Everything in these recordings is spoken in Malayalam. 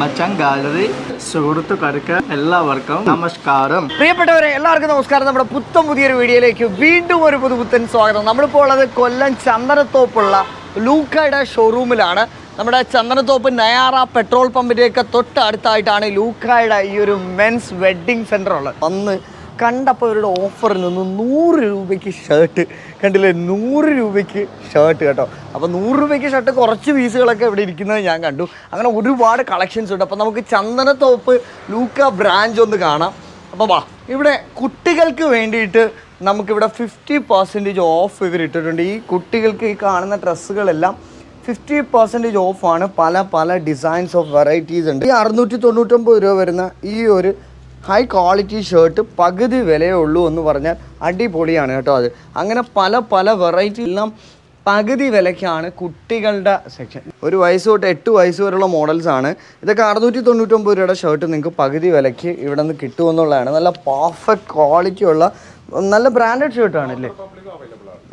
മച്ചാൻ ഗാലറി. സുഹൃത്തുക്കൾക്ക് എല്ലാവർക്കും നമസ്കാരം. പ്രിയപ്പെട്ടവരെ എല്ലാവർക്കും നമസ്കാരം. നമ്മുടെ പുത്തൻ പുതിയൊരു വീഡിയോയിലേക്ക് വീണ്ടും ഒരു പുതുപുത്തൻ സ്വാഗതം. നമ്മളിപ്പോൾ ഉള്ളത് കൊല്ലം ചന്ദനത്തോപ്പുള്ള ലൂക്കയുടെ ഷോറൂമിലാണ് നമ്മുടെ ചന്ദനത്തോപ്പ് നയാറ പെട്രോൾ പമ്പിന്റെയൊക്കെ തൊട്ട് അടുത്തായിട്ടാണ് ലൂക്കയുടെ ഈ ഒരു മെൻസ് വെഡ്ഡിങ് സെന്റർ ഉള്ളത്. അന്ന് കണ്ടപ്പോൾ ഇവരുടെ ഓഫറിൽ നിന്ന് നൂറ് രൂപയ്ക്ക് ഷർട്ട് കണ്ടില്ലേ? നൂറ് രൂപയ്ക്ക് ഷർട്ട് കേട്ടോ. അപ്പോൾ നൂറ് രൂപയ്ക്ക് ഷർട്ട് കുറച്ച് പീസുകളൊക്കെ ഇവിടെ ഇരിക്കുന്നത് ഞാൻ കണ്ടു. അങ്ങനെ ഒരുപാട് കളക്ഷൻസ് ഉണ്ട്. അപ്പോൾ നമുക്ക് ചന്ദനത്തോപ്പ് ലൂക്ക ബ്രാഞ്ച് ഒന്ന് കാണാം. അപ്പോൾ വാ ഇവിടെ കുട്ടികൾക്ക് വേണ്ടിയിട്ട് നമുക്കിവിടെ ഫിഫ്റ്റി പെർസെന്റേജ് ഓഫ് ഇവർ ഇട്ടിട്ടുണ്ട്. ഈ കുട്ടികൾക്ക് ഈ കാണുന്ന ഡ്രസ്സുകളെല്ലാം ഫിഫ്റ്റി പെർസെന്റേജ് ഓഫാണ് പല പല ഡിസൈൻസ് ഓഫ് വെറൈറ്റീസ് ഉണ്ട്. ഈ അറുന്നൂറ്റി തൊണ്ണൂറ്റൊമ്പത് രൂപ വരുന്ന ഈ ഒരു ഹൈ ക്വാളിറ്റി ഷർട്ട് പകുതി വിലയേ ഉള്ളൂ എന്ന് പറഞ്ഞാൽ അടിപൊളിയാണ് കേട്ടോ അത്. അങ്ങനെ പല പല വെറൈറ്റി എല്ലാം പകുതി വിലയ്ക്കാണ് കുട്ടികളുടെ സെക്ഷൻ ഒരു വയസ്സ് തൊട്ട് എട്ട് വയസ്സ് വരെയുള്ള മോഡൽസ് ആണ്. ഇതൊക്കെ അറുന്നൂറ്റി തൊണ്ണൂറ്റൊമ്പത് രൂപയുടെ ഷർട്ട് നിങ്ങൾക്ക് പകുതി വിലയ്ക്ക് ഇവിടെ നിന്ന് കിട്ടുമെന്നുള്ളതാണ് നല്ല പെർഫെക്റ്റ് ക്വാളിറ്റി ഉള്ള നല്ല ബ്രാൻഡഡ് ഷർട്ടാണ് അല്ലേ?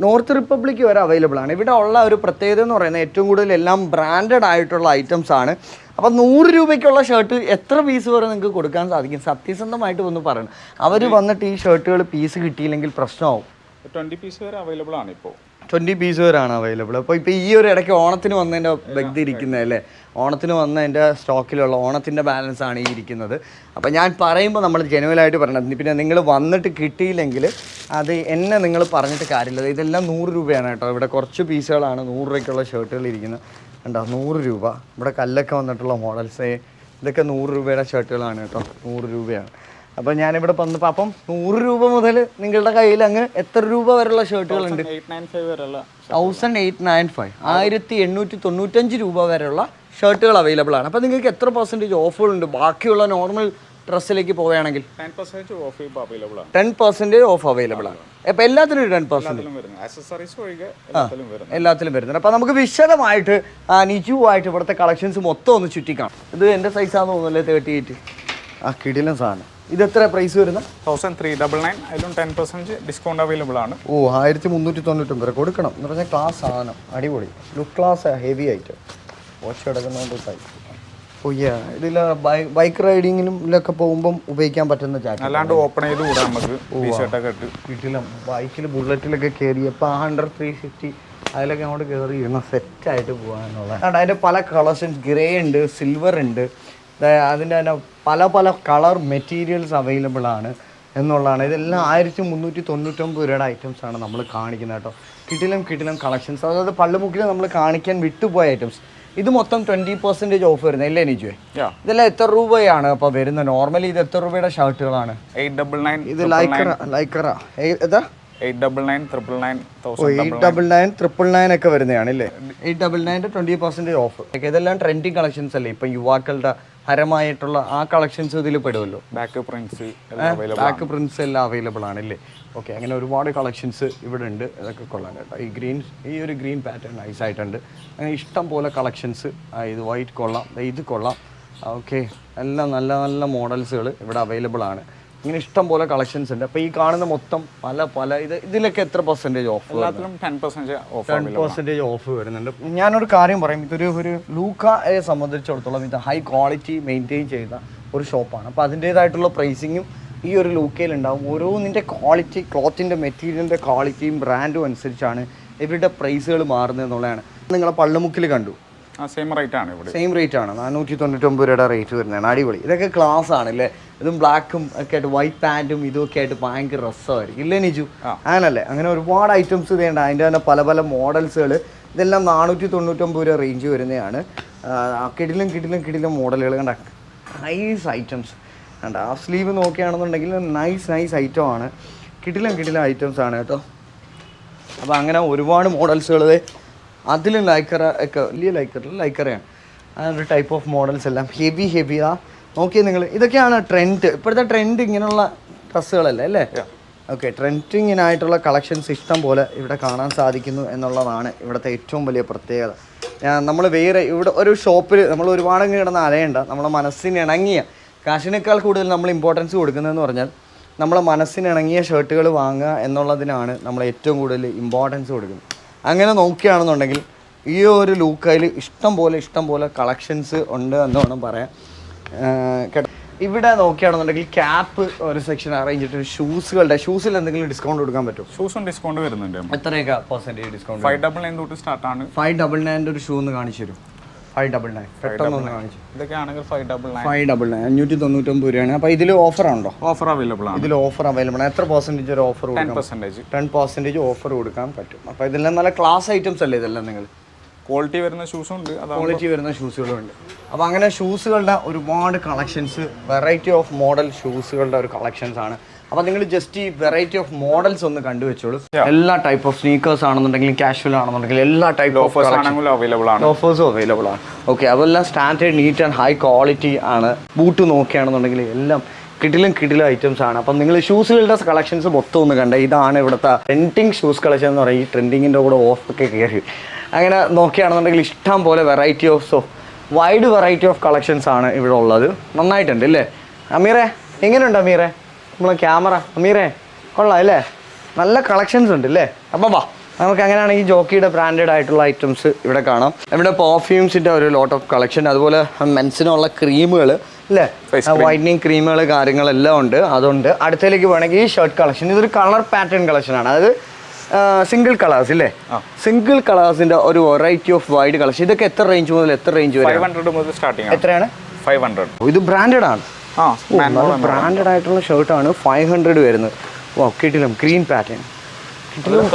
നോർത്ത് റിപ്പബ്ലിക്ക് വരെ അവൈലബിൾ ആണ്. ഇവിടെ ഉള്ള ഒരു പ്രത്യേകത എന്ന് പറയുന്നത് ഏറ്റവും കൂടുതൽ എല്ലാം ബ്രാൻഡഡ് ആയിട്ടുള്ള ഐറ്റംസ് ആണ്. അപ്പോൾ നൂറ് രൂപയ്ക്കുള്ള ഷർട്ട് എത്ര പീസ് വരെ നിങ്ങൾക്ക് കൊടുക്കാൻ സാധിക്കും? സത്യസന്ധമായിട്ട് ഒന്ന് പറയണം. അവർ വന്നിട്ട് ഈ ഷർട്ടുകൾ പീസ് കിട്ടിയില്ലെങ്കിൽ പ്രശ്നമാവും. ട്വന്റി പീസ് വരെ അവൈലബിൾ ആണ് ഇപ്പോൾ ട്വന്റി പീസ് വരെയാണ് അവൈലബിൾ അപ്പോൾ ഇപ്പോൾ ഈ ഒരു ഇടയ്ക്ക് ഓണത്തിന് വന്നതിന്റെ വ്യക്തി ഇരിക്കുന്നത് അല്ലേ? ഓണത്തിന് വന്ന വന്നതിന്റെ സ്റ്റോക്കിലുള്ള ഓണത്തിന്റെ ബാലൻസ് ആണ് ഈ ഇരിക്കുന്നത്. അപ്പോൾ ഞാൻ പറയുമ്പോൾ നമ്മൾ ജനുവലായിട്ട് പറയണം. പിന്നെ നിങ്ങൾ വന്നിട്ട് കിട്ടിയില്ലെങ്കിൽ അത് എന്നെ നിങ്ങൾ പറഞ്ഞിട്ട് കാര്യമില്ല. ഇതെല്ലാം നൂറ് രൂപയാണ് കേട്ടോ. ഇവിടെ കുറച്ച് പീസുകളാണ് നൂറ് രൂപയ്ക്കുള്ള ഷർട്ടുകൾ ഇരിക്കുന്നത്. കണ്ടോ നൂറ് രൂപ. ഇവിടെ കല്ലൊക്കെ വന്നിട്ടുള്ള മോഡൽസ് ഇതൊക്കെ നൂറ് രൂപയുടെ ഷർട്ടുകളാണ് കേട്ടോ. നൂറ് രൂപയാണ്. അപ്പോൾ ഞാനിവിടെ വന്നപ്പോൾ അപ്പം നൂറ് രൂപ മുതൽ നിങ്ങളുടെ കയ്യിൽ അങ്ങ് എത്ര രൂപ വരെയുള്ള ഷർട്ടുകളുണ്ട് തൗസൻഡ് എയ്റ്റ് നയൻ ഫൈവ് ആയിരത്തി എണ്ണൂറ്റി തൊണ്ണൂറ്റഞ്ച് രൂപ വരെയുള്ള ഷർട്ടുകൾ അവൈലബിൾ ആണ്. അപ്പോൾ നിങ്ങൾക്ക് എത്ര പെർസെന്റേജ് ഓഫുകളുണ്ട് ബാക്കിയുള്ള നോർമൽ ഡ്രസ്സിലേക്ക് പോവുകയാണെങ്കിൽ ടെൻ പെർസെന്റേജ് ഓഫ് അവൈലബിൾ ആണ്. അപ്പോൾ എല്ലാത്തിനും ടെൻ പെർസെന്റ് എല്ലാത്തിലും വരുന്നുണ്ട്. അപ്പോൾ നമുക്ക് വിശദമായിട്ട് നിജുവായിട്ട് ഇവിടുത്തെ കളക്ഷൻസ് മൊത്തം ഒന്ന് ചുറ്റിക്കാണാം ഇത് എന്റെ സൈസാന്ന് തോന്നുന്നല്ലേ തേർട്ടി എയ്റ്റ് ആ കിടിലൻ സാധനം. ഇത് എത്ര പ്രൈസ് വരുന്നത് തൗസൻഡ് ത്രീ ഡബിൾ നയൻ അതിലും ടെൻ പെർസെന്റേജ് ഡിസ്കൗണ്ട് അവൈലബിൾ ആണ്. ഓ ആയിരത്തി മുന്നൂറ്റി തൊണ്ണൂറ്റൊമ്പത് ഒമ്പത് കൊടുക്കണം. എന്ന് പറഞ്ഞാൽ ക്ലാസ് സാധനം. അടിപൊളി. ലുക്ക് ക്ലാസ് ഹെവി ആയിട്ട്. വാച്ച് കിടക്കുന്നതുകൊണ്ട് ഇതിൽ ബൈക്ക് റൈഡിങ്ങിനും ഇതിലൊക്കെ പോകുമ്പോൾ ഉപയോഗിക്കാൻ പറ്റുന്ന ജാക്കറ്റ് അല്ലാണ്ട് ഓപ്പൺ ചെയ്ത് കൂടാ നമുക്ക്. ടീഷർട്ടൊക്കെ ഇട്ട്. വീട്ടിലും ബൈക്കിൽ ബുള്ളറ്റിലൊക്കെ കയറിയപ്പോൾ ആ ഹൺഡ്രഡ് ത്രീ ഫിഫ്റ്റി അതിലൊക്കെ അങ്ങോട്ട് കയറി ഇരുന്ന സെറ്റായിട്ട് പോകാനുള്ള അതിന്റെ പല കളക്ഷൻസ് ഗ്രേ ഉണ്ട് സിൽവർ ഉണ്ട്. അതിന്റെ അതിന്റെ തന്നെ പല പല കളർ മെറ്റീരിയൽസ് അവൈലബിൾ ആണ് എന്നുള്ളതാണ്. ഇതെല്ലാം ആയിരത്തി മുന്നൂറ്റി തൊണ്ണൂറ്റൊമ്പത് രൂപയുടെ ഐറ്റംസ് ആണ് നമ്മൾ കാണിക്കുന്നത് കേട്ടോ. കിട്ടിലും കിട്ടിലും കളക്ഷൻസ് അതായത് പള്ളുമുക്കിൽ നമ്മൾ കാണിക്കാൻ വിട്ടുപോയ ഐറ്റംസ് ഇത് മൊത്തം ട്വന്റി പെർസെന്റേജ് ഓഫ് വരുന്നത് അല്ലേ എനിക്ക് ഇതെല്ലാം എത്ര രൂപയാണ് അപ്പൊ വരുന്നത്? നോർമലി ഇത് എത്ര രൂപയുടെ ഷർട്ടുകളാണ്? ഇത് ലൈക്കറ ലൈക്കറ ഏതാ ഒക്കെ വരുന്നതാണ് അല്ലേ? എയ്റ്റ് ഡബിൾ നയന്റെ ട്വന്റി പെർസെന്റേജ് ഓഫ് ഇതെല്ലാം ട്രെൻഡിങ് കളക്ഷൻസ് അല്ലേ? ഇപ്പൊ യുവാക്കളുടെ ഹരമായിട്ടുള്ള ആ കളക്ഷൻസ് ഇതിൽ പെടുമല്ലോ ബാക്ക് പ്രിന്റ്സ് ബാക്ക് പ്രിൻസ് എല്ലാം അവൈലബിൾ ആണ്. അല്ലേ? ഓക്കെ അങ്ങനെ ഒരുപാട് കളക്ഷൻസ് ഇവിടെ ഉണ്ട്. അതൊക്കെ കൊള്ളാം കേട്ടോ. ഈ ഗ്രീൻ ഈ ഒരു ഗ്രീൻ പാറ്റേൺ നൈസ് ആയിട്ടുണ്ട്. അങ്ങനെ ഇഷ്ടം പോലെ കളക്ഷൻസ് ഇത് വൈറ്റ് കൊള്ളാം ഇത് കൊള്ളാം. ഓക്കെ എല്ലാം നല്ല നല്ല മോഡൽസുകൾ ഇവിടെ അവൈലബിൾ ആണ്. ഇങ്ങനെ ഇഷ്ടം പോലെ കളക്ഷൻസ് ഉണ്ട്. അപ്പോൾ ഈ കാണുന്ന മൊത്തം പല പല ഇത് ഇതിലൊക്കെ എത്ര percentage off ten percentage off വരുന്നുണ്ട്. ഞാനൊരു കാര്യം പറയും. ഇതൊരു ഒരു ലൂക്കയെ സംബന്ധിച്ചിടത്തോളം ഇത് ഹൈ ക്വാളിറ്റി മെയിന്റെയിൻ ചെയ്ത ഒരു ഷോപ്പാണ് അപ്പോൾ അതിന്റേതായിട്ടുള്ള പ്രൈസിങ്ങും ഈ ഒരു ലൂക്കയിൽ ഉണ്ടാവും ഓരോന്നിന്റെ ക്വാളിറ്റി ക്ലോത്തിന്റെ മെറ്റീരിയലിന്റെ ക്വാളിറ്റിയും ബ്രാൻഡും അനുസരിച്ചാണ് ഇവരുടെ പ്രൈസുകൾ മാറുന്നത് എന്നുള്ളതാണ്. നിങ്ങളെ പള്ളുമുക്കിൽ കണ്ടു. സെയിം റേറ്റ് ആണ് ഇവിടെ. സെയിം റേറ്റ് ആണ്. നാനൂറ്റി തൊണ്ണൂറ്റൊമ്പത് രൂപയുടെ റേറ്റ് വരുന്നതാണ്. അടിപൊളി. ഇതൊക്കെ ക്ലാസ് ആണ് അല്ലേ ഇതും ബ്ലാക്കും ഒക്കെ ആയിട്ട് വൈറ്റ് പാന്റും ഇതൊക്കെ ആയിട്ട് ഭയങ്കര രസമായിരിക്കും. ഇല്ലേ നിജു? ആണല്ലേ? അങ്ങനെ ഒരുപാട് ഐറ്റംസ് ഇതേണ്ട അതിന്റെ തന്നെ പല പല മോഡൽസുകൾ ഇതെല്ലാം നാനൂറ്റി തൊണ്ണൂറ്റൊമ്പത് രൂപ റേഞ്ച് വരുന്നതാണ്. കിടിലും കിടിലും കിടിലും മോഡലുകൾ കണ്ട നൈസ് ഐറ്റംസ് കണ്ട ആ സ്ലീവ് നോക്കുകയാണെന്നുണ്ടെങ്കിൽ നൈസ് നൈസ് ഐറ്റം ആണ്. കിടിലും കിടിലും ഐറ്റംസ് ആണ് കേട്ടോ. അപ്പോൾ അങ്ങനെ ഒരുപാട് മോഡൽസുകൾ അതിലും ലൈക്കറ ഒക്കെ വലിയ ലൈക്കറിൽ ലൈക്കറയാണ് അങ്ങനൊരു ടൈപ്പ് ഓഫ് മോഡൽസ് എല്ലാം. ഹെവി ഹെവി ആ. നിങ്ങൾ ഇതൊക്കെയാണ് ട്രെൻഡ് ഇപ്പോഴത്തെ ട്രെൻഡ് ഇങ്ങനെയുള്ള ഡ്രസ്സുകളല്ലേ അല്ലേ? ഓക്കെ ട്രെൻഡിങ്ങിനായിട്ടുള്ള കളക്ഷൻസ് ഇഷ്ടം പോലെ ഇവിടെ കാണാൻ സാധിക്കുന്നു എന്നുള്ളതാണ് ഇവിടുത്തെ ഏറ്റവും വലിയ പ്രത്യേകത. നമ്മൾ വേറെ ഇവിടെ ഒരു ഷോപ്പിൽ നമ്മൾ ഒരുപാട് കിടന്ന് അലയണ്ട. നമ്മളെ മനസ്സിന് ഇണങ്ങിയ കാശിനേക്കാൾ കൂടുതൽ നമ്മൾ ഇമ്പോർട്ടൻസ് കൊടുക്കുന്നതെന്ന് പറഞ്ഞാൽ നമ്മളെ മനസ്സിന് ഇണങ്ങിയ ഷർട്ടുകൾ വാങ്ങുക എന്നുള്ളതിനാണ് നമ്മൾ ഏറ്റവും കൂടുതൽ ഇമ്പോർട്ടൻസ് കൊടുക്കുന്നത്. അങ്ങനെ നോക്കുകയാണെന്നുണ്ടെങ്കിൽ ഈ ഒരു ലൂക്കയിൽ ഇഷ്ടം പോലെ ഇഷ്ടം പോലെ കളക്ഷൻസ് ഉണ്ട് എന്ന് വേണം പറയാം കേട്ടോ. ഇവിടെ നോക്കുകയാണെന്നുണ്ടെങ്കിൽ ക്യാപ്പ് ഒരു സെക്ഷൻ അറേഞ്ച് ചെയ്തിട്ട് ഷൂസുകളുടെ ഷൂസിൽ എന്തെങ്കിലും ഡിസ്കൗണ്ട് കൊടുക്കാൻ പറ്റും ഷൂസും ഡിസ്കൗണ്ട് വരുന്നുണ്ട്. എത്രയൊക്കെ percentage discount five double nine തൊട്ട് സ്റ്റാർട്ടാണ് ഫൈവ് ഡബിൾ നയന്റെ ഒരു ഷൂ ഒന്ന് കാണിച്ചു തരും ഫൈവ് ഡബിൾ നയൻ. പെട്ടെന്ന് ഒന്ന് കാണിച്ചു. ഇതൊക്കെ ആണെങ്കിൽ five double nine. Five double nine. അഞ്ഞൂറ്റി തൊണ്ണൂറ്റൊമ്പത് രൂപയാണ്. അപ്പോൾ ഇതിൽ ഓഫർ ഉണ്ടോ? ഓഫർ അവൈലബിൾ ആണ്. ഇതിൽ ഓഫർ അവൈലബിൾ ആണ്. എത്ര പെർസെന്റേജ് ഒരു ഓഫർ ടെൻ കൊടുക്കാം പെർസെന്റേജ് ടെൻ പെർസെന്റേജ് ഓഫർ കൊടുക്കാൻ പറ്റും. അപ്പോൾ ഇതെല്ലാം നല്ല ക്ലാസ് ഐറ്റംസ് അല്ലേ ഇതെല്ലാം നിങ്ങൾ ക്വാളിറ്റി വരുന്ന ഷൂസും ഉണ്ട്. ക്വാളിറ്റി വരുന്ന ഷൂസുകളും ഉണ്ട് അപ്പോൾ അങ്ങനെ ഷൂസുകളുടെ ഒരുപാട് കളക്ഷൻസ് വെറൈറ്റി ഓഫ് മോഡൽ ഷൂസുകളുടെ ഒരു കളക്ഷൻസ് ആണ്. അപ്പോൾ നിങ്ങൾ ജസ്റ്റ് ഈ വെറൈറ്റി ഓഫ് മോഡൽസ് ഒന്ന് കണ്ടുവെച്ചോളൂ. എല്ലാ ടൈപ്പ് ഓഫ് സ്നീക്കേഴ്സ് ആണെന്നുണ്ടെങ്കിലും കാഷ്വൽ ആണെന്നുണ്ടെങ്കിലും എല്ലാ ടൈപ്പ് ഓഫ് അവൈലബിൾ ആണ്. ഓഫേഴ്സും അവൈലബിൾ ആണ്. ഓക്കെ അതെല്ലാം standard neat and high quality ആണ്. ബൂട്ട് നോക്കുകയാണെന്നുണ്ടെങ്കിൽ എല്ലാം കിടിലും കിടിലും ഐറ്റംസ് ആണ്. അപ്പം നിങ്ങൾ ഷൂസുകളുടെ കളക്ഷൻസ് മൊത്തം ഒന്ന് കണ്ട. ഇതാണ് ഇവിടുത്തെ ട്രെൻഡിങ് ഷൂസ് കളക്ഷൻ എന്ന് പറയും. ഈ ട്രെൻഡിങ്ങിന്റെ കൂടെ ഓഫൊക്കെ കയറി അങ്ങനെ നോക്കുകയാണെന്നുണ്ടെങ്കിൽ ഇഷ്ടം പോലെ variety of so wide variety of collections ആണ് ഇവിടെ ഉള്ളത്. നന്നായിട്ടുണ്ട് അല്ലേ? അമീറെ എങ്ങനെയുണ്ട് അമീറെ? നമ്മളെ ക്യാമറ അമീറേ കൊള്ളാം അല്ലേ? നല്ല കളക്ഷൻസ് ഉണ്ട് അല്ലേ? അപ്പം വാ നമുക്ക് അങ്ങനെയാണെങ്കിൽ ജോക്കിയുടെ ബ്രാൻഡഡ് ആയിട്ടുള്ള ഐറ്റംസ് ഇവിടെ കാണാം. നമ്മുടെ പെർഫ്യൂംസിന്റെ ഒരു ലോട്ട് ഓഫ് കളക്ഷൻ അതുപോലെ മെൻസിനുള്ള ക്രീമുകൾ അല്ലേ? വൈറ്റനിങ് ക്രീമുകൾ കാര്യങ്ങളെല്ലാം ഉണ്ട് അതുണ്ട്. അടുത്തേക്ക് വേണമെങ്കിൽ ഈ ഷർട്ട് കളക്ഷൻ ഇതൊരു കളർ പാറ്റേൺ കളക്ഷനാണ് ആണ്. അതായത് സിംഗിൾ കളേഴ്സ് ഇല്ലേ? സിംഗിൾ കളേഴ്സിന്റെ ഒരു വെറൈറ്റി ഓഫ് വൈഡ് കളക്ഷൻ ഇതൊക്കെ എത്ര റേഞ്ച് മുതൽ എത്ര റേഞ്ച് വരെ എത്രയാണ്? ഫൈവ് ഹൺഡ്രഡ് ഇത് ബ്രാൻഡഡ് ആണ്. ബ്രാൻഡഡ് ആയിട്ടുള്ള ഷർട്ടാണ് ഫൈവ് ഹൺഡ്രഡ് വരുന്നത്. ഓ കിട്ടിലും ഗ്രീൻ പാറ്റേൺ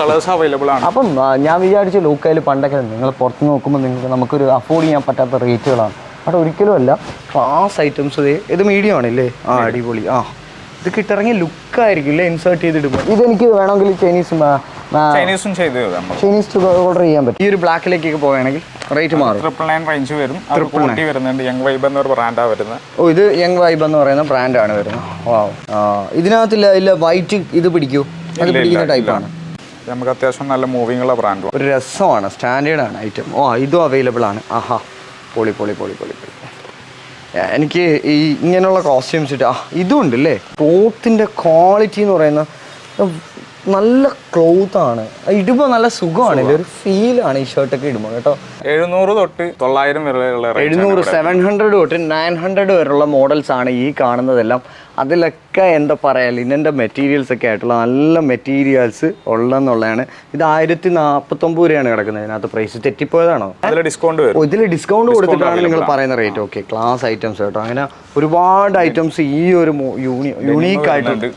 കളേഴ്സ് അവൈലബിൾ ആണ്. അപ്പം ഞാൻ വിചാരിച്ച ലൂക്കയിൽ പണ്ടൊക്കെ നിങ്ങൾ പുറത്ത് നോക്കുമ്പോൾ നിങ്ങൾക്ക് നമുക്കൊരു അഫോർഡ് ചെയ്യാൻ പറ്റാത്ത റേറ്റുകളാണ് അവിടെ ഒരിക്കലും അല്ല. ക്ലാസ് ഐറ്റംസ് ഇത് മീഡിയം ആണല്ലേ ആ അടിപൊളി. ആ ഇത് കിട്ടിറങ്ങിയ ലുക്കായിരിക്കും ഇല്ലേ? ഇൻസേർട്ട് ചെയ്തിടുമ്പോൾ ഇതെനിക്ക് വേണമെങ്കിൽ ചൈനീസ് ചൈനീസും ചെയ്ത് ചൈനീസ് ഓർഡർ ചെയ്യാൻ പറ്റും. ഈ ഒരു ബ്ലാക്കിലേക്കൊക്കെ പോവുകയാണെങ്കിൽ റേറ്റ് മാറും. ട്രിപ്പിൾ നയൻ റേഞ്ച് വരും. ട്രിപ്പിൾ നയൻ വരുന്നുണ്ട്. യങ് വൈബ് എന്നൊരു ബ്രാൻഡാണ് വരുന്നത്. ഓ ഇത് യങ് വൈബ് എന്ന് പറയുന്ന ബ്രാൻഡാണ് വരുന്നത്. വാവ് ഇതിനകത്തില്ല ഇല്ല വൈറ്റ് ഇത് പിടിക്കൂ. അത് പിടിക്കുന്ന ടൈപ്പാണ് നമുക്ക് അത്യാവശ്യം നല്ല മൂവിംഗ് ഉള്ള ബ്രാൻഡ് ഒരു രസമാണ് സ്റ്റാൻഡേർഡ് ആണ് ഐറ്റം ഓ ഇതും അവൈലബിൾ ആണ്. ആഹാ. പൊളി പൊളി പൊളി പൊളി പൊളി. എനിക്ക് ഈ ഇങ്ങനെയുള്ള കോസ്റ്റ്യൂംസ് ഇട്ട് ആ ഇതും ഉണ്ട് അല്ലേ ക്ലോത്തിന്റെ ക്വാളിറ്റി എന്ന് പറയുന്ന നല്ല ക്ലോത്ത് ആണ് ഇടുമ്പോൾ നല്ല സുഖമാണ്. ഒരു ഫീലാണ് ഈ ഷർട്ടൊക്കെ ഇടുമ്പോൾ കേട്ടോ. എഴുന്നൂറ് തൊട്ട് തൊള്ളായിരം വരെയുള്ള എഴുന്നൂറ്. സെവൻ ഹൺഡ്രഡ് തൊട്ട് നയൻ ഹൺഡ്രഡ് വരെയുള്ള മോഡൽസ് ആണ് ഈ കാണുന്നതെല്ലാം. അതിലൊക്കെ എന്താ പറയുക ലിനന്റെ മെറ്റീരിയൽസ് ഒക്കെ ആയിട്ടുള്ള നല്ല മെറ്റീരിയൽസ് ഉള്ളതെന്നുള്ളതാണ് ഇത് ആയിരത്തി നാൽപ്പത്തൊമ്പത് രൂപയാണ് കിടക്കുന്നത്. ഇതിനകത്ത് പ്രൈസ് തെറ്റിപ്പോയതാണോ? ഡിസ്കൗണ്ട് ഇതിൽ ഡിസ്കൗണ്ട് കൊടുത്തിട്ടാണ് നിങ്ങൾ പറയുന്ന റേറ്റ് ഓക്കെ ക്ലാസ് ഐറ്റംസ് കേട്ടോ. അങ്ങനെ ഒരുപാട് ഐറ്റംസ് ഈ ഒരു യൂണീക്ക് ആയിട്ടുണ്ട്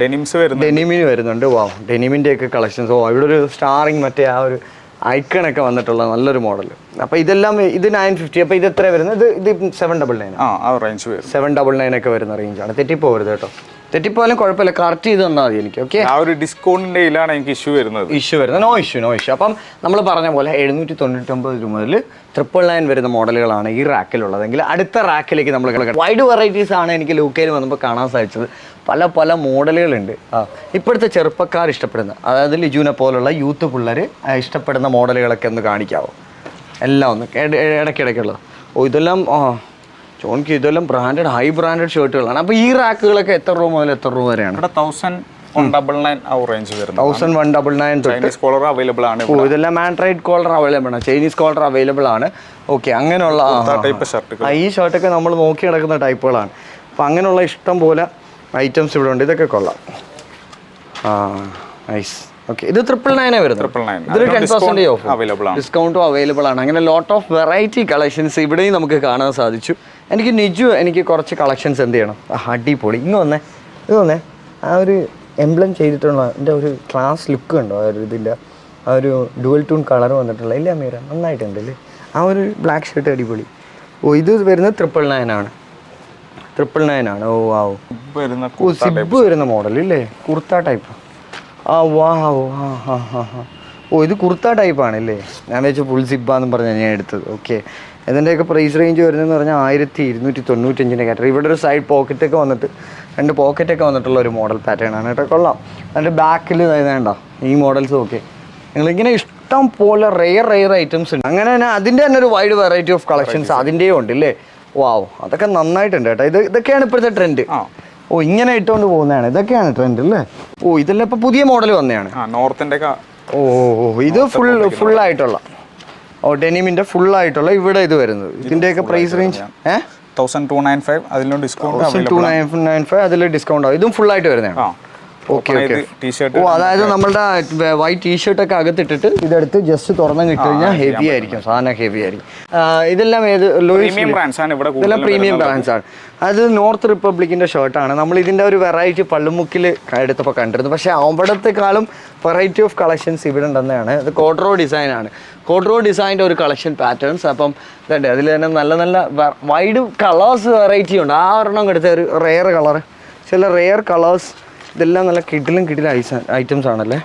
ഡെനിംസ് വരുന്നു ഡെനിമിന് വരുന്നുണ്ട്. വാ ഡെനിമിന്റെ ഒക്കെ കളക്ഷൻസ് ഓ ഇവിടെ ഒരു സ്റ്റാറിങ് മറ്റേ ആ ഒരു ഒക്കെ വന്നിട്ടുള്ള നല്ലൊരു മോഡൽ അപ്പോൾ ഇതെല്ലാം ഇത് നയൻ ഫിഫ്റ്റി അപ്പോൾ ഇത് എത്ര വരുന്നത്? ഇത് ഇത് സെവൻ ഡബിൾ നയൻ ആ? ആ റേഞ്ച് വരും. സെവൻ ഡബിൾ നയൻ ഒക്കെ വരുന്ന റേഞ്ചാണ് തെറ്റിപ്പോകരുത് കേട്ടോ. തെറ്റിപ്പോയാലും കുഴപ്പമില്ല. കറക്റ്റ് ചെയ്ത് തന്നാൽ മതി എനിക്ക് ഓക്കെ ആ ഒരു ഡിസ്കൗണ്ടിന്റെ ഇതിലാണ് എനിക്ക് ഇഷ്യൂ വരുന്നത്. ഇഷ്യൂ വരുന്നത്. നോ ഇഷ്യൂ നോ ഇഷ്യൂ അപ്പം നമ്മൾ പറഞ്ഞ പോലെ എഴുന്നൂറ്റി തൊണ്ണൂറ്റൊമ്പത് രൂപ മുതൽ ട്രിപ്പിൾ നയൻ വരുന്ന മോഡലുകളാണ് ഈ റാക്കിലുള്ളതെങ്കിൽ അടുത്ത റാക്കിലേക്ക് നമ്മൾ വൈഡ് വെറൈറ്റീസ് ആണ് എനിക്ക് ലൂക്കയിൽ വന്നപ്പോൾ കാണാൻ സാധിച്ചത്. പല പല മോഡലുകളുണ്ട്. ആ ഇപ്പോഴത്തെ ചെറുപ്പക്കാർ ഇഷ്ടപ്പെടുന്ന അതായത് ലിജുവിനെ പോലുള്ള യൂത്ത് പിള്ളേർ ഇഷ്ടപ്പെടുന്ന മോഡലുകളൊക്കെ ഒന്ന് കാണിക്കാവോ? എല്ലാം ഒന്ന് ഇടയ്ക്കിടയ്ക്കുള്ളത് ഓ ഇതെല്ലാം ജോൺക്ക് ഇതെല്ലാം ബ്രാൻഡഡ് ഹൈ ബ്രാൻഡഡ് ഷർട്ടുകളാണ് അപ്പോൾ ഈ റാക്കുകളൊക്കെ എത്ര രൂപ മുതൽ എത്ര രൂപ വരെയാണ്? ഇവിടെ thousand one double nine Chinese collar available ആണ് ഓ ഇതെല്ലാം ആൻഡ്രോയിഡ് കോളർ അവൈലബിൾ ആണ്. ചൈനീസ് കോളർ അവൈലബിൾ ആണ്. ഓക്കെ അങ്ങനെയുള്ള ടൈപ്പ് ഈ ഷർട്ടൊക്കെ നമ്മൾ നോക്കി നടക്കുന്ന ടൈപ്പുകളാണ് അപ്പം അങ്ങനെയുള്ള ഇഷ്ടം പോലെ ഐറ്റംസ് ഇവിടെ ഉണ്ട്. ഇതൊക്കെ കൊള്ളാം. ആ നൈസ് ഓക്കെ ഇത് ട്രിപ്പിൾ നയനേ വരുന്നത്. ട്രിപ്പിൾ നയൻ ഇതൊരു ടെൻ പെർസെന്റേജ് ഓഫ് അവൈലബിൾ ആണ്. ഡിസ്കൗണ്ടും അവൈലബിൾ ആണ്. അങ്ങനെ ലോട്ട് ഓഫ് വെറൈറ്റി കളക്ഷൻസ് ഇവിടെയും നമുക്ക് കാണാൻ സാധിച്ചു. എനിക്ക് നിജു എനിക്ക് കുറച്ച് കളക്ഷൻസ് എന്ത് ചെയ്യണം? അടിപൊളി. ഇങ്ങ് വന്നേ. ഇത് വന്നേ. ആ ഒരു എംബ്ലം ചെയ്തിട്ടുള്ള എന്റെ ഒരു ക്ലാസ് ലുക്ക് ഉണ്ടോ ആ ഒരു ഇതിന്റെ. ആ ഒരു ഡുവൽ ടൂൺ കളർ വന്നിട്ടുള്ള. ഇല്ല മീര നന്നായിട്ടുണ്ട് അല്ലേ ആ ഒരു ബ്ലാക്ക് ഷർട്ട് അടിപൊളി. ഓ ഇത് വരുന്നത് ട്രിപ്പിൾ നയൻ ആണ്. ട്രിപ്പിൾ നയൻ ആണ്. ഓ ആ സിബ് വരുന്ന മോഡൽ ഇല്ലേ? കുർത്ത ടൈപ്പ് ആ വാ ഓ ആ ഹാ ഹാ ഹാ ഓ ഇത് കുർത്ത ടൈപ്പ് ഇല്ലേ ഞാൻ വെച്ച ഫുൾ സിബാന്ന് പറഞ്ഞാൽ ഞാൻ എടുത്തത്. ഓക്കെ ഇതിന്റെയൊക്കെ പ്രൈസ് റേഞ്ച് വരുന്നതെന്ന് പറഞ്ഞാൽ ആയിരത്തി ഇരുന്നൂറ്റി തൊണ്ണൂറ്റഞ്ചിന്റെ കാറ്ററി ഇവിടെ ഒരു സൈഡ് പോക്കറ്റൊക്കെ വന്നിട്ട് രണ്ട് പോക്കറ്റൊക്കെ വന്നിട്ടുള്ള ഒരു മോഡൽ പാറ്റേൺ ആണ് കേട്ടോ. കൊള്ളാം. അതിന്റെ ബാക്കിൽ വേണ്ട ഈ മോഡൽസും ഓക്കെ നിങ്ങളിങ്ങനെ ഇഷ്ടം പോലെ റെയർ റെയർ ഐറ്റംസ് ഉണ്ട്. അങ്ങനെ തന്നെ അതിന്റെ തന്നെ ഒരു വൈഡ് വെറൈറ്റി ഓഫ് കളക്ഷൻസ് അതിന്റെയും ഉണ്ട് ഇല്ലേ? വാവ് അതൊക്കെ നന്നായിട്ടുണ്ട് കേട്ടോ. ഇത് ഇതൊക്കെയാണ് ഇപ്പോഴത്തെ ട്രെൻഡ് ഓ ഇങ്ങനെ ഇട്ടുകൊണ്ട് പോകുന്നതാണ്. ഇതൊക്കെയാണ് ട്രെൻഡ് അല്ലേ? ഓ ഇതെല്ലാം ഇപ്പൊ പുതിയ മോഡൽ വന്നതാണ്. നോർത്തിന്റെ ഒക്കെ ഓ ഇത് ഫുൾ ഫുൾ ആയിട്ടുള്ള. ഓ ഡെനിമിന്റെ ഫുൾ ആയിട്ടുള്ള ഇവിടെ ഇത് വരുന്നത്. ഇതിന്റെയൊക്കെ പ്രൈസ് റേഞ്ച് ഏഹ് തൗസൻഡ് ടു നയൻ ഫൈവ് അതിലും discount two nine nine five അതിൽ ഡിസ്കൗണ്ട് ആവും ഇതും ഫുൾ ആയിട്ട് വരുന്നതാണ്. ടീഷർട്ട് ഓ അതായത് നമ്മളുടെ വൈറ്റ് ടീഷർട്ട് ഒക്കെ അകത്തിട്ടിട്ട് ഇതെടുത്ത് ജസ്റ്റ് തുറന്നു കിട്ടി കഴിഞ്ഞാൽ ഹെവി ആയിരിക്കും സാധനം ഹെവി ആയിരിക്കും. ഇതെല്ലാം ഏത് പ്രീമിയം ബ്രാൻഡ്സ് ആണ് ഇവിടെ ഇതെല്ലാം പ്രീമിയം ബ്രാൻഡ്സ് ആണ്. അത് നോർത്ത് റിപ്പബ്ലിക്കിന്റെ ഷർട്ടാണ് നമ്മൾ ഇതിന്റെ ഒരു വെറൈറ്റി പള്ളുമുക്കിൽ എടുത്തപ്പോൾ കണ്ടിരുന്നു. പക്ഷെ അവിടത്തെക്കാളും വെറൈറ്റി ഓഫ് കളക്ഷൻസ് ഇവിടെ ഉണ്ടെന്നാണ്. ഇത് കോട്രോ ഡിസൈൻ ആണ്. കോട്രോ ഡിസൈന്റെ ഒരു കളക്ഷൻ പാറ്റേൺസ് അപ്പം ഇതുണ്ട് അതിൽ തന്നെ നല്ല നല്ല വൈഡ് കളേഴ്സ് വെറൈറ്റി ഉണ്ട്. ആ ഒരെണ്ണം എടുത്ത ഒരു റെയർ കളർ ചില റെയർ കളേഴ്സ് ഇതെല്ലാം നല്ല കിഡിലും കിഡിലും ഐസ് ഐറ്റംസ് ആണല്ലേ?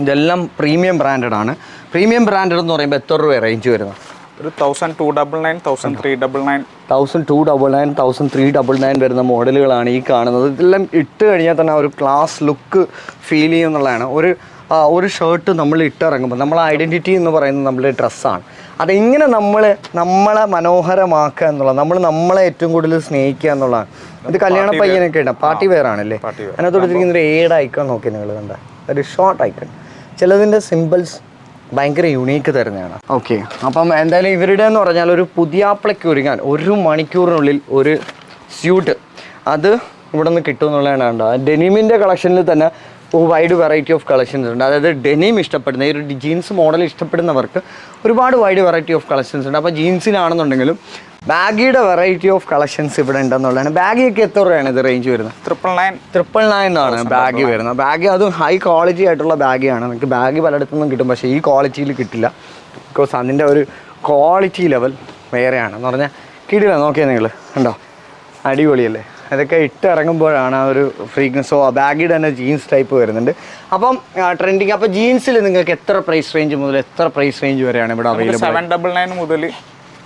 ഇതെല്ലാം പ്രീമിയം ബ്രാൻഡഡ് ആണ്. പ്രീമിയം ബ്രാൻഡഡ് എന്ന് പറയുമ്പോൾ എത്ര രൂപ റേഞ്ച് വരുന്നത്? ഒരു thousand two double nine thousand three double nine thousand two double nine thousand three double nine വരുന്ന മോഡലുകളാണ് ഈ കാണുന്നത്. ഇതെല്ലാം ഇട്ട് കഴിഞ്ഞാൽ തന്നെ ഒരു ക്ലാസ് ലുക്ക് ഫീൽ ചെയ്യുന്നുള്ളതാണ്. ഒരു ഒരു ഷർട്ട് നമ്മൾ ഇട്ടിറങ്ങുമ്പോൾ നമ്മളെ ഐഡന്റിറ്റി എന്ന് പറയുന്നത് നമ്മുടെ ഡ്രസ്സാണ് അതെങ്ങനെ നമ്മൾ നമ്മളെ മനോഹരമാക്കുക എന്നുള്ളത് നമ്മൾ നമ്മളെ ഏറ്റവും കൂടുതൽ സ്നേഹിക്കുക എന്നുള്ളതാണ്. ഇത് കല്യാണ പയ്യനൊക്കെ ഇടാം. പാർട്ടി വെയർ ആണല്ലേ? Party wear. അതിനകത്ത് കൊടുത്തിരിക്കുന്ന ഒരു ഏഡ് ഐക്കൺ നോക്കി നിങ്ങൾ കണ്ട. ഒരു ഷോർട്ട് ഐക്കൺ ചിലതിന്റെ സിമ്പിൾസ് ഭയങ്കര യുണീക്ക് തരുന്നതാണ്. ഓക്കെ അപ്പം എന്തായാലും ഇവരുടെ എന്ന് പറഞ്ഞാൽ ഒരു പുതിയ പുതിയാപ്പിളയ്ക്ക് ഒരുങ്ങാൻ ഒരു മണിക്കൂറിനുള്ളിൽ ഒരു സ്യൂട്ട് അത് ഇവിടെ നിന്ന് കിട്ടും എന്നുള്ളതാണ് കണ്ടത്. ഡെനിമിന്റെ കളക്ഷനിൽ തന്നെ വൈഡ് വെറൈറ്റി ഓഫ് കളക്ഷൻസ് ഉണ്ട്. അതായത് ഡെനിം ഇഷ്ടപ്പെടുന്ന ഈ ഒരു ജീൻസ് മോഡൽ ഇഷ്ടപ്പെടുന്നവർക്ക് ഒരുപാട് വൈഡ് വെറൈറ്റി ഓഫ് കളക്ഷൻസ് ഉണ്ട്. അപ്പോൾ ജീൻസിനാണെന്നുണ്ടെങ്കിലും ബാഗിയുടെ വെറൈറ്റി ഓഫ് കളക്ഷൻസ് ഇവിടെ ഉണ്ടെന്നുള്ളതാണ്. ബാഗിയൊക്കെ എത്ര രൂപയാണ് ഇത് റേഞ്ച് വരുന്നത്? ട്രിപ്പിൾ നയൻ ട്രിപ്പിൾ നയൻ ആണ് ബാഗ് വരുന്നത്. ബാഗ് അതും ഹൈ ക്വാളിറ്റി ആയിട്ടുള്ള ബാഗാണ് നിങ്ങൾക്ക് ബാഗ് പലയിടത്തുനിന്നും കിട്ടും പക്ഷേ ഈ ക്വാളിറ്റിയിൽ കിട്ടില്ല. ബിക്കോസ് അതിന്റെ ഒരു ക്വാളിറ്റി ലെവൽ വേറെയാണ്. എന്ന് പറഞ്ഞാൽ കിടില്ല നോക്കിയാൽ നിങ്ങൾ ഉണ്ടോ അടിപൊളിയല്ലേ? അതൊക്കെ ഇട്ടിറങ്ങുമ്പോഴാണ് ആ ഒരു ഫ്രീക്വൻസോ ബാഗിയുടെ തന്നെ ജീൻസ് ടൈപ്പ് വരുന്നുണ്ട്. അപ്പം ട്രെൻഡിങ് അപ്പം ജീൻസിൽ നിങ്ങൾക്ക് എത്ര പ്രൈസ് റേഞ്ച് മുതൽ എത്ര പ്രൈസ് റേഞ്ച് വരെയാണ് ഇവിടെ അവൈലബിൾ സെവൻ ഡബിൾ നയൻ മുതൽ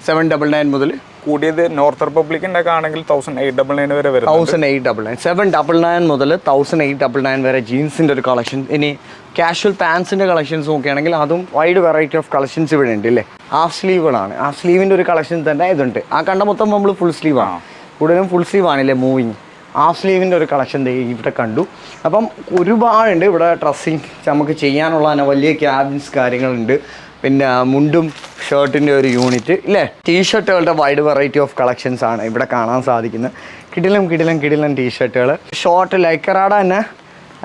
സെവൻ ഡബിൾ നയൻ മുതൽ കൂടിയത് നോർത്ത് റിപ്പബ്ലിക്കിന്റെ ഒക്കെ ആണെങ്കിൽ തൗസൻഡ് എയ്റ്റ് ഡബിൾ നയൻ വരെ വരും thousand eight double nine seven double nine മുതൽ തൗസൻഡ് എയ്റ്റ് ഡബിൾ നയൻ വരെ ജീൻസിന്റെ ഒരു കളക്ഷൻ ഇനി കാഷ്വൽ പാൻസിന്റെ കളക്ഷൻസ് നോക്കുകയാണെങ്കിൽ അതും വൈഡ് വെറൈറ്റി ഓഫ് കളക്ഷൻസ് ഇവിടെ ഉണ്ട് അല്ലേ ഹാഫ് സ്ലീവുകളാണ് ഹാഫ് സ്ലീവിന്റെ ഒരു കളക്ഷൻ തന്നെ ഇതുണ്ട്. ആ കണ്ട മൊത്തം നമ്മൾ ഫുൾ സ്ലീവാണ് കൂടുതലും ഫുൾ സ്ലീവ് ആണല്ലേ മൂവിങ് ഹാഫ് സ്ലീവിന്റെ ഒരു കളക്ഷൻ ഇവിടെ കണ്ടു. അപ്പം ഒരുപാടുണ്ട് ഇവിടെ ഡ്രസ്സിങ് നമുക്ക് ചെയ്യാനുള്ള തന്നെ വലിയ ക്യാബിൻസ് കാര്യങ്ങളുണ്ട്. പിന്നെ മുണ്ടും ഷർട്ടിന്റെ ഒരു യൂണിറ്റ് ഇല്ലേ? ടീഷർട്ടുകളുടെ വൈഡ് വെറൈറ്റി ഓഫ് കളക്ഷൻസ് ആണ് ഇവിടെ കാണാൻ സാധിക്കുന്നത്. കിടിലും കിടിലും കിടിലും ടീഷർട്ടുകൾ ഷോർട്ട് ലൈക്കറാട തന്നെ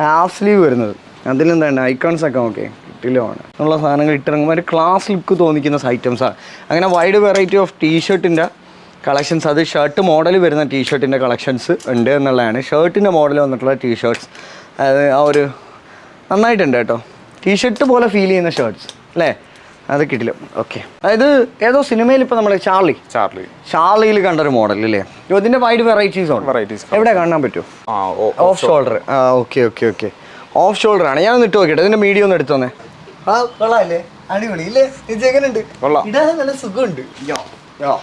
ഹാഫ് സ്ലീവ് വരുന്നത്. അതിലെന്താണ് ഐക്കൺസ് ഒക്കെ ഓക്കെ കിട്ടിലുമാണ് ഉള്ള സാധനങ്ങൾ ഇട്ടിറങ്ങുമ്പോൾ ഒരു ക്ലാസ് ലുക്ക് തോന്നിക്കുന്ന ഐറ്റംസാണ് അങ്ങനെ വൈഡ് വെറൈറ്റി ഓഫ് ടീഷർട്ടിന്റെ കളക്ഷൻസ്. അത് ഷർട്ട് മോഡൽ വരുന്ന ടീഷർട്ടിന്റെ കളക്ഷൻസ് ഉണ്ട് എന്നുള്ളതാണ്. ഷർട്ടിന്റെ മോഡൽ വന്നിട്ടുള്ള ടീഷർട്ട്സ് അത് ആ ഒരു നന്നായിട്ടുണ്ട് കേട്ടോ. ടീഷർട്ട് പോലെ ഫീൽ ചെയ്യുന്ന ഷർട്ട്സ് അല്ലേ? അത് കിട്ടില്ല. ഓക്കെ അതായത് ഏതോ സിനിമയിൽ ഇപ്പോൾ നമ്മൾ ചാർലി ചാർലി ചാർലിയിൽ കണ്ടൊരു മോഡൽ അല്ലേ ഇതിന്റെ വൈഡ് വെറൈറ്റീസ് ഉണ്ട് വെറൈറ്റീസ് എവിടെ കാണാൻ പറ്റുമോ ആ ഓഫ് ഷോൾഡർ ആ okay okay okay off shoulder ആണ്. ഞാൻ ഇട്ട് നോക്കിയിട്ട്. ഇതിന്റെ മീഡിയം ഒന്ന് എടുത്തോന്നേ ആ കൊള്ളാല്ലേ അടിപൊളി ഇല്ലേ? ഇത് എങ്ങനെയുണ്ട്? കൊള്ളാം. ഇടാൻ നല്ല സുഖമുണ്ട്. യോ യോ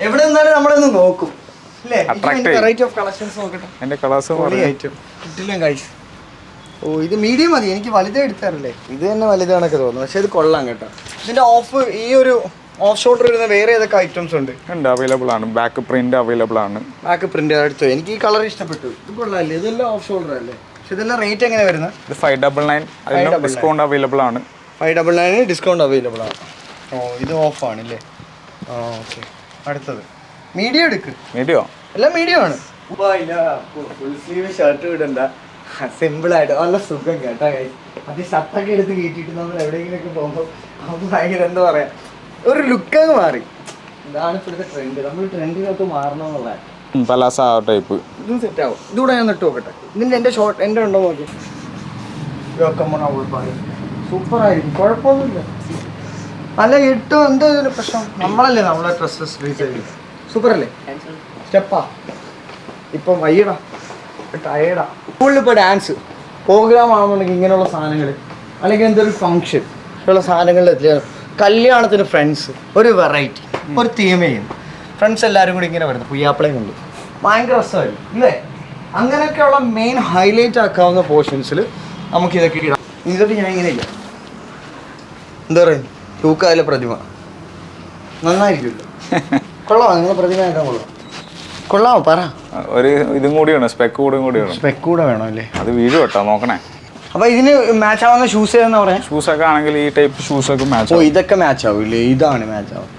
എവിടെ നിന്നാലും നമ്മളൊന്ന് നോക്കും. ഓ ഇത് മീഡിയം മതി. എനിക്ക് വലുതേ എടുത്താറല്ലേ? ഇത് തന്നെ വലുതാണൊക്കെ തോന്നുന്നു. പക്ഷെ ഇത് കൊള്ളാം കേട്ടോ. ഇതിന്റെ ഓഫ് ഈ ഒരു ഓഫ് ഷോൾഡർ വരുന്ന വേറെ ഏതൊക്കെ ഐറ്റംസ് ഉണ്ട്? ഉണ്ട് അവൈലബിൾ ആണ്. ബാക്ക് പ്രിന്റ് അവൈലബിൾ ആണ്. ബാക്ക് പ്രിന്റ് എടുത്തു. എനിക്ക് ഈ കളർ ഇഷ്ടപ്പെട്ടു. ഇത് കൊള്ളാമല്ലേ ഇതെല്ലാം ഓഫ് ഷോൾഡർ അല്ലേ? പക്ഷെ ഇതെല്ലാം റേറ്റ് എങ്ങനെ വരുന്നത്? ഇത് ഫൈവ് ഡബിൾ നയൻ അതിനും ഡിസ്കൗണ്ട് അവൈലബിൾ ആണ്. ഫൈവ് ഡബിൾ നയന് ഡിസ്കൗണ്ട് അവൈലബിൾ ആണ്. ഓ ഇത് ഓഫ് ആണല്ലേ ആ ഓക്കെ. അടുത്തത്. മീഡിയം എടുക്ക്. മീഡിയോ? എല്ലാം മീഡിയം ആണ്. ഫുൾ സ്ലീവ് ഷർട്ട് ഇടണ്ട. സിമ്പിൾ ആയിട്ട്. നല്ല സുഖം കേട്ടോ. അത് ഷർട്ടൊക്കെ എടുത്ത് കയറ്റിയിട്ട് നമ്മൾ എവിടെയെങ്കിലുമൊക്കെ പോകുമ്പോൾ അത് ഭയങ്കര എന്താ പറയാ ഒരു ലുക്ക് മാറി. ഇതാണ് ഇപ്പോഴത്തെ ട്രെൻഡ് നമ്മൾ ട്രെൻഡിനകത്ത് മാറണമെന്നുള്ള പലാസ ടൈപ്പ് ഇതും സെറ്റ് ആവും. ഇതുകൂടെ ഞാൻ നട്ടു നോക്കട്ടെ. ഇതിന്റെ എന്റെ ഷോർട്ട് എന്റെ ഉണ്ടോ നോക്കി. സൂപ്പർ ആയിരിക്കും കുഴപ്പമൊന്നുമില്ല. അല്ല ഇട്ടോ. എന്താ ഇതിന് പ്രശ്നം? നമ്മളല്ലേ നമ്മളെ ഡ്രസ്സസ് റീസെയിൽ സൂപ്പർ അല്ലേ സ്റ്റെപ്പാ. ഇപ്പം വയ്യടാ. ടയേർഡാ സ്കൂളിൽ ഇപ്പോൾ ഡാൻസ് പ്രോഗ്രാം ആണെന്നുണ്ടെങ്കിൽ ഇങ്ങനെയുള്ള സാധനങ്ങൾ അല്ലെങ്കിൽ എന്തൊരു ഫങ്ഷൻ ഉള്ള സാധനങ്ങളിൽ എത്തിയാണ് കല്യാണത്തിന് ഫ്രണ്ട്സ് ഒരു വെറൈറ്റി ഒരു തീമയും ഫ്രണ്ട്സ് എല്ലാവരും കൂടി ഇങ്ങനെ വരുന്നു. പുയ്യാപ്പിളയും കൊണ്ട്. ഭയങ്കര രസമായിരുന്നു ഇല്ലേ അങ്ങനെയൊക്കെയുള്ള മെയിൻ ഹൈലൈറ്റ് ആക്കാവുന്ന പോർഷൻസിൽ നമുക്ക് ഇതൊക്കെ ഇടാം. ഇതൊക്കെ ഞാൻ ഇങ്ങനെ ഇല്ല. എന്താ പറയുക? തൂക്കാല പ്രതിമ. നന്നായിരിക്കുമല്ലോ. കൊള്ളാമോ നിങ്ങളെ പ്രതിമ ആക്കാൻ കൊള്ളാം കൊള്ളാമോ പറ. ഒരു ഇതും കൂടിയാണ് സ്പെക്ക് കൂടും കൂടിയാണ് സ്പെക്ക് കൂടെ വേണം അല്ലേ? അത് വീഴും കേട്ടോ നോക്കണേ. അപ്പൊ ഇതിന് മാച്ച് ആവുന്ന ഷൂസ് ഏതെന്നാ പറയാ? ഷൂസ് ഒക്കെ ആണെങ്കിൽ ഈ ടൈപ്പ് ഷൂസ് ഒക്കെ മാച്ച് ഓ ഇതൊക്കെ മാച്ച് ആവില്ലേ? ഇതാണ് മാച്ച് ആവും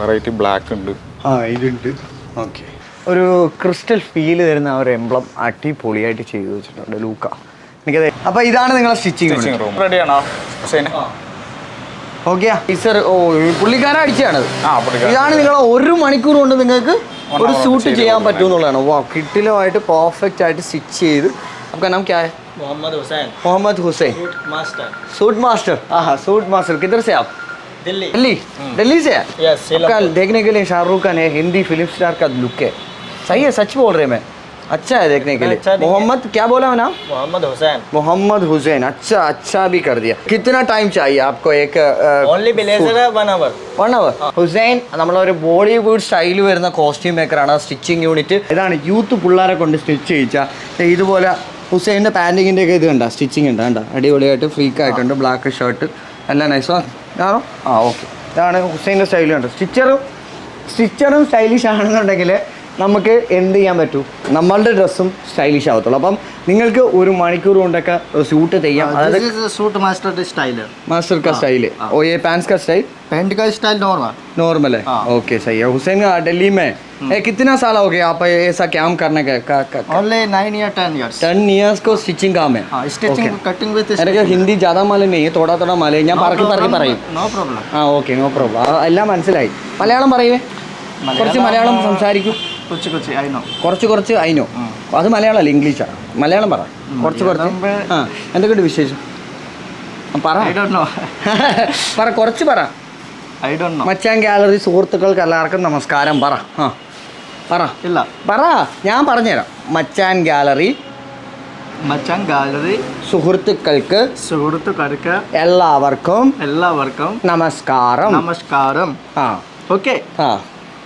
വെറൈറ്റി ബ്ലാക്ക് ഉണ്ട്. ആ ഇതുണ്ട്. ഓക്കെ ഒരു ക്രിസ്റ്റൽ ഫീൽ തരുന്ന ആ ഒരു എംബ്ലം അടിപൊളിയായിട്ട് ചെയ്തു വെച്ചിട്ടുണ്ട് ലൂക്ക. എനിക്കത് അപ്പൊ ഇതാണ് നിങ്ങളെ സ്റ്റിച്ചിങ് സ്റ്റിച്ചിങ് റൂം റെഡിയാണോ ഹുസൈൻ ഓക്കെ സർ ഓ ഈ പുള്ളിക്കാരൻ അടിച്ചാണത് ആ പുള്ളിക്കാരൻ. ഇതാണ് നിങ്ങൾ ഒരു മണിക്കൂർ കൊണ്ട് നിങ്ങൾക്ക് One ഒരു hour കൊണ്ട് സൂട്ട് ചെയ്ത് ചെയ്യാൻ കൊടുക്കാൻ. പറ്റും എന്നുള്ളതാണ് വാ കിട്ടിലുമായിട്ട് പെർഫെക്റ്റ് ആയിട്ട് സ്റ്റിച്ച് ചെയ്ത് आपका नाम क्या है Mohammad Hussain Mohammad Hussain master suit master हाँ हाँ सूट मास्टर किधर से आप दिल्ली दिल्ली दिल्ली से है Yes, आपका देखने के लिए शाहरुख खान है हिंदी फिल्म स्टार का लुक है सही है सच बोल रहे मैं अच्छा है देखने के लिए अच्छा नहीं है। मोहम्मद क्या बोला मैं नाम मोहम्मद हुसैन मोहम्मद हुसैन अच्छा अच्छा भी कर दिया कितना टाइम चाहिए आपको एक ओनली ब्लेजर है one hour one hour Hussain നമ്മളൊരു ബോളിവുഡ് സ്റ്റൈൽ വരുന്ന കോസ്റ്റ്യൂം മേക്കറാണ് സ്റ്റിച്ചിങ് യൂണിറ്റ് ഇതാണ് യൂത്ത് പിള്ളേരെ കൊണ്ട് സ്റ്റിച്ച് ചെയ്യിച്ച ദേ ഇതുപോലെ ഹുസൈൻ്റെ പാൻറ്റിങ്ങിൻ്റെ ഒക്കെ ഇത് കണ്ട സ്റ്റിച്ചിങ് ഉണ്ട് കണ്ട അടിപൊളിയായിട്ട് ഫ്രീക്ക് ആയിട്ടുണ്ട് ബ്ലാക്ക് ഷർട്ട് എല്ലാം നൈസോ ആണോ ആ ഓക്കെ ഇതാണ് ഹുസൈൻ്റെ സ്റ്റൈൽ കണ്ടോ സ്റ്റിച്ചറും സ്റ്റിച്ചറും സ്റ്റൈലിഷ് ആണെന്നുണ്ടെങ്കിൽ നമുക്ക് എന്ത് ചെയ്യാൻ പറ്റും നമ്മളുടെ ഡ്രസ്സും സ്റ്റൈലിഷ് ആവത്തുള്ളൂ അപ്പം നിങ്ങൾക്ക് ഒരു മണിക്കൂർ കൊണ്ടൊക്കെ സ്യൂട്ട് ചെയ്യാം അതായത് this is suit master style है मास्टर का स्टाइल है और ये पैंट्स का स्टाइल पैंट का स्टाइल नॉर्मल नॉर्मल है हाँ। ओके सही है हुसैन दिल्ली में ए, कितना साल हो गया आप ऐसा काम करने का, का, का, ओनली नाइन या टेन ईयर्स टेन ईयर्स को स्टिचिंग काम है हाँ स्टिचिंग कटिंग विथ मेरे को हिंदी ज़्यादा മാല नहीं है थोड़ा थोड़ा മാല ഞാൻ പറക്കി പറക്കി പറയും नो प्रॉब्लम ആ ഓക്കെ നോ പ്രോബ്ലം എല്ലാം മനസ്സിലായി മലയാളം പറയുവേ കുറച്ച് മലയാളം സംസാരിക്കൂ കുറച്ച് കുറച്ച് ഐ നോ. മലയാളം കുറച്ച് ഐ നോ. അത് ഇംഗ്ലീഷാണ്. മലയാളം പറ. കുറച്ച് കുറച്ച്. എന്തൊക്കെയുണ്ട് വിശേഷം? പറ. പറ കുറച്ച് പറ. മച്ചാൻ ഗാലറി സുഹൃത്തുക്കൾക്ക് എല്ലാവർക്കും നമസ്കാരം. പറ. ആ പറ. ഇല്ല. പറ. ഞാൻ പറഞ്ഞുതരാം. മച്ചാൻ ഗാലറി മച്ചാൻ ഗാലറി സുഹൃത്തുക്കൾക്ക് സുഹൃത്തുക്കൾക്ക് എല്ലാവർക്കും എല്ലാവർക്കും നമസ്കാരം. നമസ്കാരം. ആ. ഓക്കെ ആ.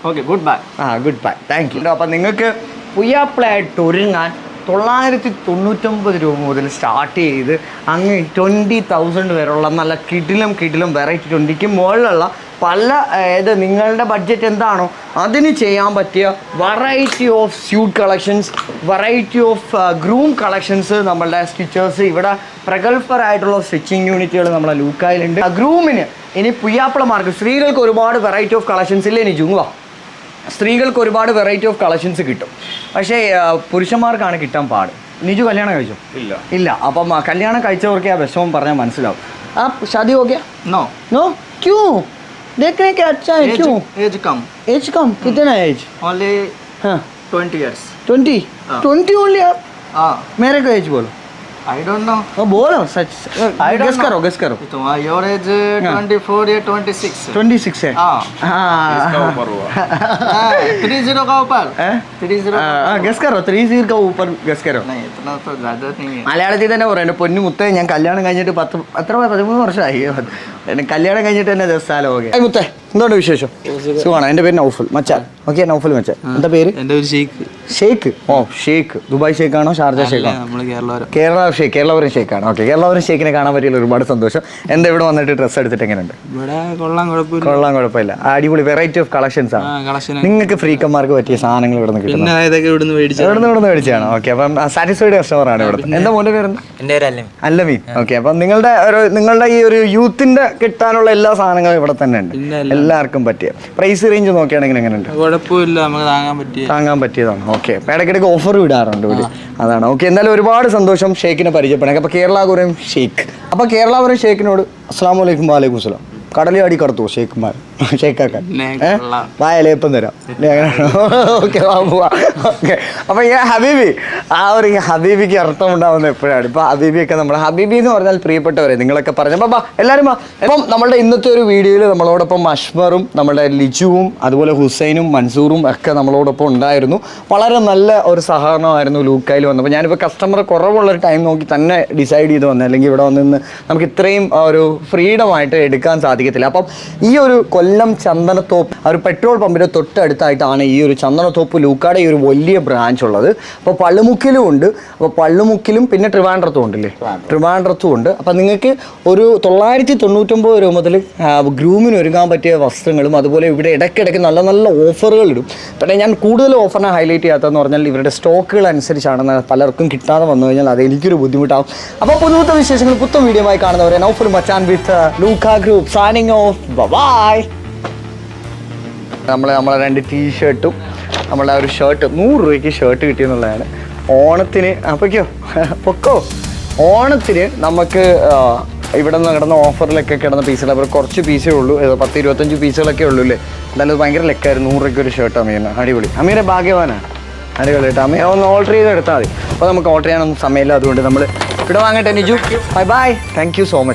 ഓക്കെ ഗുഡ് ബൈ ആ ഗുഡ് ബൈ താങ്ക് യു അപ്പം നിങ്ങൾക്ക് പുയ്യാപ്പിളായിട്ട് ഒരുങ്ങാൻ തൊള്ളായിരത്തി തൊണ്ണൂറ്റൊമ്പത് രൂപ മുതൽ സ്റ്റാർട്ട് ചെയ്ത് അങ്ങ് ട്വന്റി തൗസൻഡ് വരെയുള്ള നല്ല കിടിലും കിടിലും വെറൈറ്റി ട്വന്റിക്ക് മുകളിലുള്ള പല ഏത് നിങ്ങളുടെ ബഡ്ജറ്റ് എന്താണോ അതിന് ചെയ്യാൻ പറ്റിയ variety of suit collections variety of groom collections നമ്മളുടെ സ്റ്റിച്ചേഴ്സ് ഇവിടെ പ്രഗത്ഭരായിട്ടുള്ള സ്റ്റിച്ചിങ് യൂണിറ്റുകൾ നമ്മളെ ലൂക്കായിലുണ്ട് ഗ്രൂമിന് ഇനി പുയ്യാപ്പിളമാർക്ക് സ്ത്രീകൾക്ക് ഒരുപാട് വെറൈറ്റി ഓഫ് കളക്ഷൻസ് ഇല്ലേ ഇനി ജുങ്വാ സ്ത്രീകൾക്ക് ഒരുപാട് വെറൈറ്റി ഓഫ് കളക്ഷൻസ് കിട്ടും പക്ഷേ ആ, പുരുഷന്മാർക്കാണ് കിട്ടാൻ പാട് നിജു കല്യാണം കഴിച്ചോ ഇല്ല ഇല്ല അപ്പം ആ, കല്യാണം കഴിച്ചവർക്ക് ആ വിഷമം പറഞ്ഞാൽ മനസ്സിലാവും ആ ഷാദി हो गया नो नो क्यों देखने के अच्छा है एज क्यों एज कम एज कम कितना एज ओनली हाँ ट्वेंटी ईयर्स ट्वेंटी हाँ। ट्वेंटी ओनली आप हाँ मेरे को एज बोलो आई डोंट नो हाँ, बोलो सच I don't गेस know. करो गेस करो तुम्हारा योर एज ट्वेंटी फोर या ट्वेंटी सिक्स ट्वेंटी सिक्स है हाँ इसका हाँ ऊपर हुआ थ्री जीरो का ऊपर हैं? थ्री जीरो गेस करो थ्री जीरो का ऊपर गेस करो नहीं इतना तो ज्यादा नहीं है മലയാളത്തിൽ തന്നെ പറയാം എൻ്റെ പൊന്നു മുത്തേ ഞാൻ കല്യാണം കഴിഞ്ഞിട്ട് പത്ത് എത്ര പതിമൂന്ന് വർഷമായി എന്നെ കല്യാണം കഴിഞ്ഞിട്ട് തന്നെ ദിവസകാലം ഓക്കെ മുത്തേ എന്തുകൊണ്ട് വിശേഷം? സുഖമാണ്. എന്റെ പേര് നൗഫൽ മച്ചാൻ. ഓക്കെ നൗഫൽ മച്ചാൻ. എന്താ പേര്? എന്റെ ഷേക്ക് ഓ ഷേക്ക് ദുബായ് ഷേക്കാണോ ഷാർജ കേരളവരം. കേരള ഷേക്ക് കേരളപുരം ഷേക്കാണ് ഓക്കെ കേരളപുരം ഷേക്കിനെ കാണാൻ പറ്റിയില്ല ഒരുപാട് സന്തോഷം. എന്താ ഇവിടെ വന്നിട്ട് ഡ്രസ്സ് എടുത്തിട്ട് എങ്ങനെയുണ്ട്? ഇവിടെ കൊള്ളാൻ കുഴപ്പമില്ല. അടിപൊളി വെറൈറ്റി ഓഫ് കളക്ഷൻസ് ആ ആണ് നിങ്ങൾക്ക് ഫ്രീക്കന്മാർക്ക് പറ്റിയ സാധനങ്ങൾ ഇവിടെ നിന്ന് ഇവിടുന്ന് മേടിച്ചു എവിടെ നിന്ന് ഇവിടെ നിന്ന് മേടിച്ചാണ് ഓക്കെ അപ്പം സാറ്റിസ്ഫൈഡ് കസ്റ്റമർ ആണ് ഇവിടെ എന്താ മോന്റെ പേര് എന്റെ അല്ലമീൻ ഓക്കെ അപ്പം നിങ്ങളുടെ ഒരു നിങ്ങളുടെ ഈ ഒരു യൂത്തിന്റെ കിട്ടാനുള്ള എല്ലാ സാധനങ്ങളും ഇവിടെ തന്നെ ഉണ്ട്. എല്ലാവർക്കും പറ്റിയ. പ്രൈസ് റേഞ്ച് നോക്കുകയാണെങ്കിൽ എങ്ങനെയുണ്ട്? കുഴപ്പമില്ല നമുക്ക് താങ്ങാൻ പറ്റിയ. താങ്ങാൻ പറ്റിയതാണ്. ഓക്കെ ഇടയ്ക്കിടയ്ക്ക് ഓഫർ വിടാറുണ്ട് ഇവിടെ അതാണ്. ഓക്കെ എന്തായാലും ഒരുപാട് സന്തോഷം ഷേഖിനെ പരിചയപ്പെടാൻ. അപ്പോൾ കേരളാപുരം ഷേഖ് അപ്പോൾ കേരളാപുരം ഷേഖിനോട് അസ്സാം വലൈക്കും വാലൈക്കും അസ്സലാം. കടലി അടി കടത്തു ഷേഖ്മാർ കൊള്ളാം. വായലേപ്പം തരാം? Okay okay. അപ്പൊ ഈ ഹബീബി ആ ഒരു ഹബീബിക്ക് അർത്ഥം ഉണ്ടാവുന്ന എപ്പോഴാണ്? ഇപ്പൊ ഹബീബിയൊക്കെ നമ്മൾ ഹബീബി എന്ന് പറഞ്ഞാൽ പ്രിയപ്പെട്ടവരെ നിങ്ങളൊക്കെ പറഞ്ഞു അപ്പൊ എല്ലാവരും വാ. ഇപ്പം നമ്മളുടെ ഇന്നത്തെ ഒരു വീഡിയോയിൽ നമ്മളോടൊപ്പം അഷ്മറും നമ്മുടെ ലിജുവും അതുപോലെ ഹുസൈനും മൻസൂറും ഒക്കെ നമ്മളോടൊപ്പം ഉണ്ടായിരുന്നു. വളരെ നല്ല ഒരു സഹകരണമായിരുന്നു ലൂക്കായിൽ വന്നപ്പോൾ. ഞാനിപ്പോൾ കസ്റ്റമർ കുറവുള്ള ഒരു ടൈം നോക്കി തന്നെ ഡിസൈഡ് ചെയ്ത് വന്നത് അല്ലെങ്കിൽ ഇവിടെ വന്നിന്ന് നമുക്ക് ഇത്രയും ഒരു ഫ്രീഡം ആയിട്ട് എടുക്കാൻ സാധിക്കത്തില്ല. അപ്പം ഈ ഒരു കൊല്ലം കൊല്ലം ചന്ദനത്തോപ്പ് ആ ഒരു പെട്രോൾ പമ്പിന്റെ തൊട്ടടുത്തായിട്ടാണ് ഈ ഒരു ചന്ദനത്തോപ്പ് ലൂക്കാടെ ഈ ഒരു വലിയ ബ്രാഞ്ച് ഉള്ളത്. അപ്പോൾ പള്ളുമുക്കിലും ഉണ്ട്. അപ്പോൾ പള്ളുമുക്കിലും പിന്നെ ട്രിവാൻഡ്രത്തും ഉണ്ടല്ലേ? ട്രിവാൻഡ്രത്തും ഉണ്ട്. അപ്പോൾ നിങ്ങൾക്ക് ഒരു തൊള്ളായിരത്തി തൊണ്ണൂറ്റൊമ്പത് രൂപ മുതൽ ഗ്രൂമിന് ഒരുങ്ങാൻ പറ്റിയ വസ്ത്രങ്ങളും അതുപോലെ ഇവിടെ ഇടയ്ക്കിടയ്ക്ക് നല്ല നല്ല ഓഫറുകൾ ഇടും. പിന്നെ ഞാൻ കൂടുതൽ ഓഫറിനെ ഹൈലൈറ്റ് ചെയ്യാത്തതെന്ന് പറഞ്ഞാൽ ഇവരുടെ സ്റ്റോക്കുകൾ അനുസരിച്ചാണ് പലർക്കും കിട്ടാതെ വന്നു കഴിഞ്ഞാൽ അത് എനിക്കൊരു ബുദ്ധിമുട്ടാവും. അപ്പോൾ പുതുത്ത വിശേഷങ്ങൾ പുത്തം വീഡിയോ ആയി കാണുന്നവരെ നൗഫുൽ മച്ചാൻ വിത്ത് ലൂക്ക ഗ്രൂപ്പ് സാനിങ് ഓഫ് ബൈ നമ്മൾ നമ്മളെ രണ്ട് ടീഷർട്ടും നമ്മളെ ഒരു ഷർട്ട് നൂറ് രൂപയ്ക്ക് ഷർട്ട് കിട്ടിയെന്നുള്ളതാണ്. ഓണത്തിന് അപ്പൊക്കോ പൊക്കോ? ഓണത്തിന് നമുക്ക് ഇവിടെ നിന്ന് കിടന്ന ഓഫറിലൊക്കെ കിടന്ന പീസുകൾ അപ്പോൾ കുറച്ച് പീസേ ഉള്ളൂ. പത്ത് ഇരുപത്തഞ്ച് പീസുകളൊക്കെ ഉള്ളൂ അല്ലേ? എന്തായാലും ഭയങ്കര ലെക്കായിരുന്നു. നൂറ് രൂപയ്ക്ക് ഒരു ഷർട്ട് അമീറിന് അടിപൊളി. അമീറെ ഭാഗ്യവാനാണ് അടിപൊളി കേട്ടോ. അമ്മയെ ഒന്ന് ഓർഡർ ചെയ്ത് എടുത്താൽ മതി. അപ്പോൾ നമുക്ക് ഓർഡർ ചെയ്യാനൊന്നും സമയമില്ല. അതുകൊണ്ട് നമ്മൾ ഇവിടെ വാങ്ങട്ടെ Niju. Bye bye thank so much